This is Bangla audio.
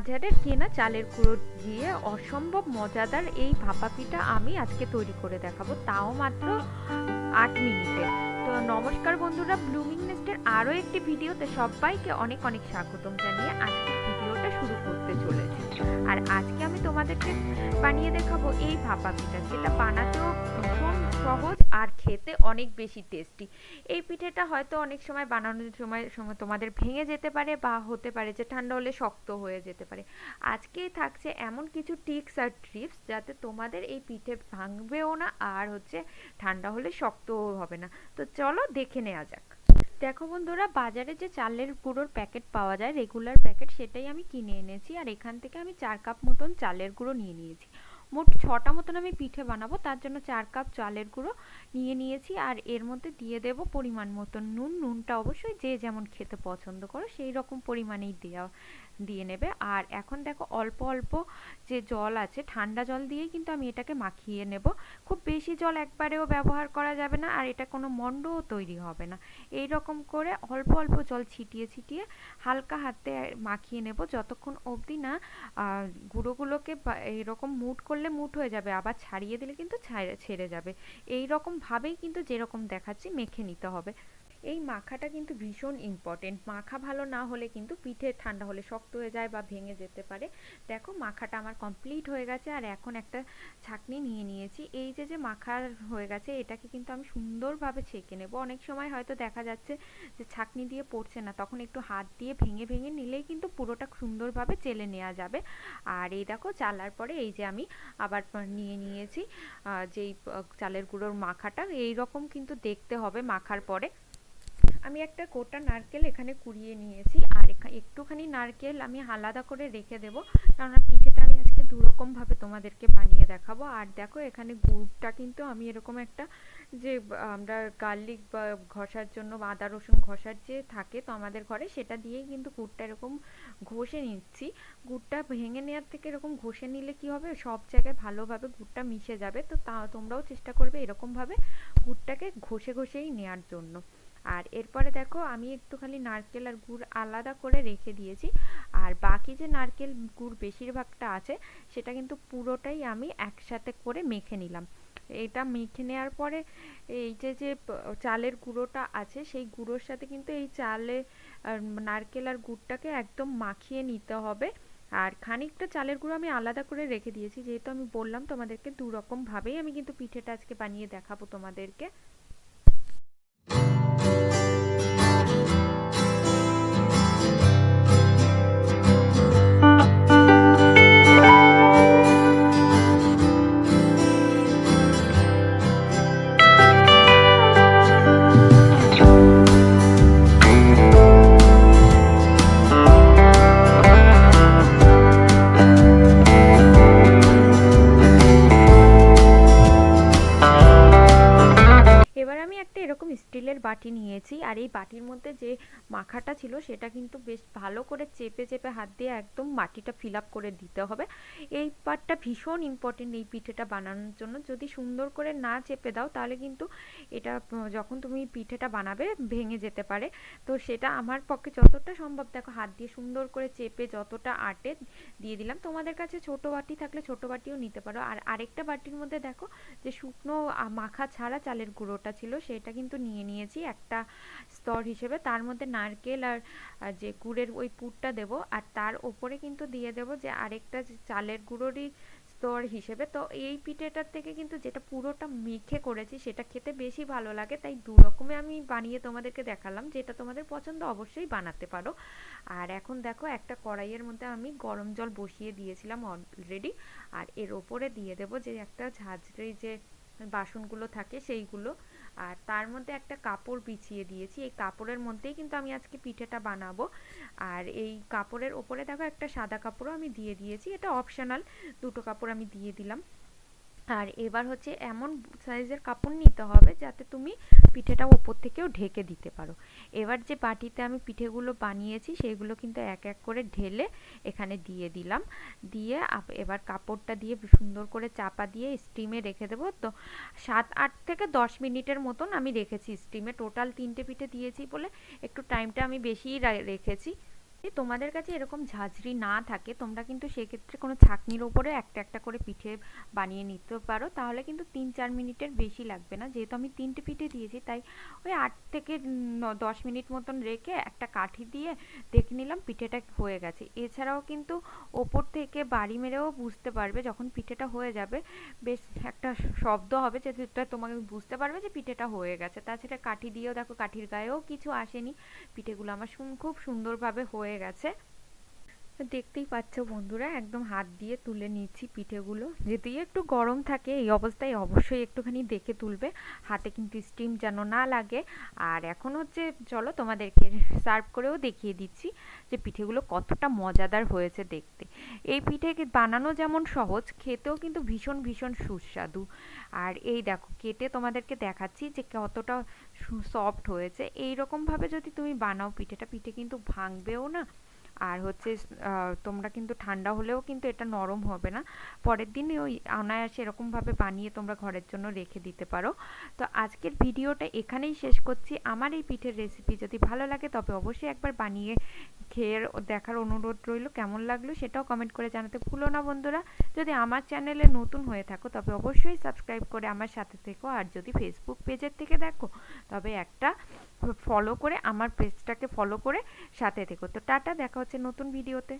বাজারের কেনা চালের গুঁড়ো দিয়ে অসম্ভব মজাদার এই ভাপা পিঠা আমি আজকে তৈরি করে দেখাবো, তাও মাত্র আট মিনিটে। তো নমস্কার বন্ধুরা ব্লুমিং নেস্টের আরও একটি ভিডিওতে সবাইকে অনেক অনেক স্বাগতম জানিয়ে আজকে ভিডিওটা শুরু করতে চলেছি। আর আজকে আমি তোমাদেরকে বানিয়ে দেখাবো এই ভাপা পিঠা যেটা বানাতেও ভীষণ সহজ আর খেতে অনেক বেশি টেস্টি এই পিঠেটা হয়তো অনেক সময় বানানোর সময় সময় তোমাদের ভেঙে যেতে পারে বা হতে পারে যে ঠান্ডা হলে শক্ত হয়ে যেতে পারে। আজকে থাকছে এমন কিছু টিপস আর ট্রিপস যাতে তোমাদের এই পিঠে ভাঙবেও না আর হচ্ছে ঠান্ডা হলে শক্তও হবে না। তো চলো দেখে নেওয়া যাক। দেখো বন্ধুরা, বাজারে যে চালের গুঁড়োর প্যাকেট পাওয়া যায় রেগুলার প্যাকেট সেটাই আমি কিনে এনেছি। আর এখান থেকে আমি চার কাপ মতন চালের গুঁড়ো নিয়ে নিয়েছি। মোট ছটা মতন আমি পিঠে বানাবো। তার জন্য চার কাপ চালের গুঁড়ো নিয়ে নিয়েছি আর এর মধ্যে দিয়ে দেব পরিমাণ মতন নুন। নুনটা অবশ্যই যে যেমন খেতে পছন্দ করো, সেই রকম পরিমাণেই দেওয়া দিয়ে নেবে। আর এখন দেখো অল্প অল্প যে জল আছে, ঠান্ডা জল দিয়েই কিন্তু আমি এটাকে মাখিয়ে নেব। খুব বেশি জল একবারেও ব্যবহার করা যাবে না, আর এটা কোনো মণ্ডও তৈরি হবে না। এই রকম করে অল্প অল্প জল ছিটিয়ে ছিটিয়ে হালকা হাতে মাখিয়ে নেব। যতক্ষণ অবধি না গুঁড়োগুলোকে এরকম মুট করলে মুট হয়ে যাবে, আবার ছাড়িয়ে দিলে কিন্তু ছেড়ে যাবে। এই রকম ভাবেই কিন্তু যেরকম দেখাচ্ছি মেখে নিতে হবে। এই মাখাটা কিন্তু ভীষণ ইম্পর্টেন্ট মাখা ভালো না হলে কিন্তু পিঠে ঠান্ডা হলে শক্ত হয়ে যায় বা ভেঙে যেতে পারে। দেখো, মাখাটা আমার কমপ্লিট হয়ে গেছে আর এখন একটা ছাকনি নিয়ে নিয়েছি। এই যে যে মাখা হয়ে গেছে, এটাকে কিন্তু আমি সুন্দরভাবে ছেঁকে নেব। অনেক সময় হয়তো দেখা যাচ্ছে যে ছাকনি দিয়ে পড়ছে না, তখন একটু হাত দিয়ে ভেঙে ভেঙে নিলেই কিন্তু পুরোটা সুন্দরভাবে চেলে নেওয়া যাবে। আর এই দেখো, চালার পরে এই যে আমি আবার নিয়ে নিয়েছি যেই চালের গুঁড়োর মাখাটা এই রকম কিন্তু দেখতে হবে মাখার পরে। আমি একটা গোটা নারকেল এখানে কুড়িয়ে নিয়েছি, আর একটুখানি নারকেল আমি আলাদা করে রেখে দেব কারণ পিঠেটা আমি আজকে দুরকমভাবে তোমাদেরকে বানিয়ে দেখাবো। আর দেখো, এখানে গুড়টা কিন্তু আমি এরকম একটা যে, আমরা গার্লিক বা ঘষার জন্য বা আদা রসুন ঘষার যে থাকে তো আমাদের ঘরে, সেটা দিয়েই কিন্তু গুড়টা এরকম ঘষে নিচ্ছি। গুড়টা ভেঙে নেওয়ার থেকে এরকম ঘষে নিলে কি হবে? সব জায়গায় ভালোভাবে গুড়টা মিশে যাবে, তো তা তোমরাও চেষ্টা করবে এরকমভাবে গুড়টাকে ঘষে ঘষেই নেওয়ার জন্য। আর এরপরে দেখো আমি একটুখানি নারকেল আর গুড় আলাদা করে রেখে দিয়েছি। আর বাকি যে নারকেল গুড় বেশিরভাগটা আছে, সেটা কিন্তু পুরোটাই আমি একসাথে করে মেখে নিলাম। এটা মেখে নেওয়ার পরে এই যে যে চালের গুঁড়োটা আছে, সেই গুঁড়োর সাথে কিন্তু এই চালে নারকেল আর গুড়টাকে একদম মাখিয়ে নিতে হবে। আর খানিকটা চালের গুঁড়ো আমি আলাদা করে রেখে দিয়েছি। যেহেতু আমি বললাম তোমাদেরকে দু রকম ভাবেই আমি কিন্তু পিঠেটা আজকে বানিয়ে দেখাবো তোমাদেরকে। বাটি নিয়েছি। আর এই বাটির মধ্যে যে মাখাটা ছিল, সেটা কিন্তু বেশ ভালো করে চেপে চেপে হাত দিয়ে একদম মাটিটা ফিল আপ করে দিতে হবে। এই পার্টটা ভীষণ ইম্পর্টেন্ট এই পিঠেটা বানানোর জন্য। যদি সুন্দর করে না চেপে দাও, তাহলে কিন্তু এটা, যখন তুমি পিঠেটা বানাবে, ভেঙে যেতে পারে। তো সেটা আমার পক্ষে যতটা সম্ভব, দেখো হাত দিয়ে সুন্দর করে চেপে যতটা আটে দিয়ে দিলাম। তোমাদের কাছে ছোট বাটি থাকলে ছোট বাটিও নিতে পারো। আর আরেকটা বাটির মধ্যে দেখো যে শুকনো মাখা ছাড়া চালের গুঁড়োটা ছিল, সেটা কিন্তু নিয়ে নিয়েছি। একটা স্তর হিসেবে। তার মধ্যে নারকেল আর যে গুড়ের ওই পুরটা দেব। আর তার ওপরে কিন্তু দিয়ে দেব যে আরেকটা চালের গুঁড়োরই স্তর হিসেবে। তো এই পিঠেটার থেকে কিন্তু যেটা পুরোটা মেখে করেছি, সেটা খেতে বেশি ভালো লাগে। তাই দু রকমে আমি বানিয়ে তোমাদেরকে দেখালাম। যেটা তোমাদের পছন্দ অবশ্যই বানাতে পারো। আর এখন দেখো, একটা কড়াইয়ের মধ্যে আমি গরম জল বসিয়ে দিয়েছিলাম অলরেডি আর এর ওপরে দিয়ে দেব যে একটা ঝাঁঝরি যে বাসনগুলো থাকে, সেইগুলো। আর তার মধ্যে একটা কাপড় বিছিয়ে দিয়েছি। এই কাপড়ের মধ্যেই কিন্তু আমি আজকে পিঠেটা বানাবো। আর এই কাপড়ের ওপরে দেখো একটা সাদা কাপড়ও আমি দিয়ে দিয়েছি। এটা অপশনাল। দুটো কাপড় আমি দিয়ে দিলাম। আর এবার হচ্ছে এমন সাইজের কাপড় নিতে হবে যাতে তুমি পিঠেটা ওপর থেকেও ঢেকে দিতে পারো। এবার যে বাটিতে আমি পিঠেগুলো বানিয়েছি, সেগুলো কিন্তু এক এক করে ঢেলে এখানে দিয়ে দিলাম। দিয়ে এবার কাপড়টা দিয়ে সুন্দর করে চাপা দিয়ে স্টিমে রেখে দেবো। তো সাত, আট থেকে দশ মিনিটের মতন আমি রেখেছি স্টিমে টোটাল তিনটে পিঠে দিয়েছি বলে একটু টাইমটা আমি বেশিই রেখেছি। যদি তোমাদের কাছে এরকম ঝাঁঝরি না থাকে, তোমরা কিন্তু সেক্ষেত্রে কোনো ছাঁকনির ওপরে একটা একটা করে পিঠে বানিয়ে নিতে পারো। তাহলে কিন্তু তিন চার মিনিটের বেশি লাগবে না। যেহেতু আমি তিনটে পিঠে দিয়েছি, তাই ওই আট থেকে দশ মিনিট মতন রেখে একটা কাঠি দিয়ে দেখে নিলাম, পিঠেটা হয়ে গেছে। এছাড়াও কিন্তু ওপর থেকে বাড়ি মেরেও বুঝতে পারবে যখন পিঠেটা হয়ে যাবে, বেশ একটা শব্দ হবে যেটা তোমাকে বুঝতে পারবে যে পিঠেটা হয়ে গেছে। তাছাড়া কাঠি দিয়েও দেখো, কাঠির গায়েও কিছু আসেনি। পিঠেগুলো আমার খুব সুন্দরভাবে হয়ে গেছে। তো দেখতেই পাচ্ছ বন্ধুরা, একদম হাত দিয়ে তুলে নিচ্ছি পিঠেগুলো। যেহেতু একটু গরম থাকে, এই অবস্থায় অবশ্যই একটুখানি দেখে তুলবে। হাতে কিন্তু স্টিম যেন না লাগে। আর এখন হচ্ছে, চলো তোমাদেরকে সার্ভ করেও দেখিয়ে দিচ্ছি যে পিঠেগুলো কতটা মজাদার হয়েছে দেখতে। এই পিঠে বানানো যেমন সহজ, খেতেও কিন্তু ভীষণ ভীষণ সুস্বাদু। আর এই দেখো, কেটে তোমাদেরকে দেখাচ্ছি যে কতটা সফট হয়েছে। এই রকম যদি তুমি বানাও, পিঠেটা, পিঠে কিন্তু ভাঙবেও না। আর হচ্ছে তোমরা কিন্তু ঠান্ডা হলেও কিন্তু এটা নরম হবে না। পরের দিন ওই অনায়াসে এরকমভাবে বানিয়ে তোমরা ঘরের জন্য রেখে দিতে পারো। তো আজকের ভিডিওটা এখানেই শেষ করছি। আমার এই পিঠের রেসিপি যদি ভালো লাগে তবে অবশ্যই একবার বানিয়ে খেয়ে দেখার অনুরোধ রইল। কেমন লাগল সেটাও কমেন্ট করে জানাতে ভুলো না বন্ধুরা। যদি আমার চ্যানেলে নতুন হয়ে থাকো, তবে অবশ্যই সাবস্ক্রাইব করে আমার সাথে থেকো। আর যদি ফেসবুক পেজের থেকে দেখো, তবে একটা ফলো করে আমার পেজটাকে ফলো করে সাথে থেকো। তো টাটা, দেখা হচ্ছে নতুন ভিডিওতে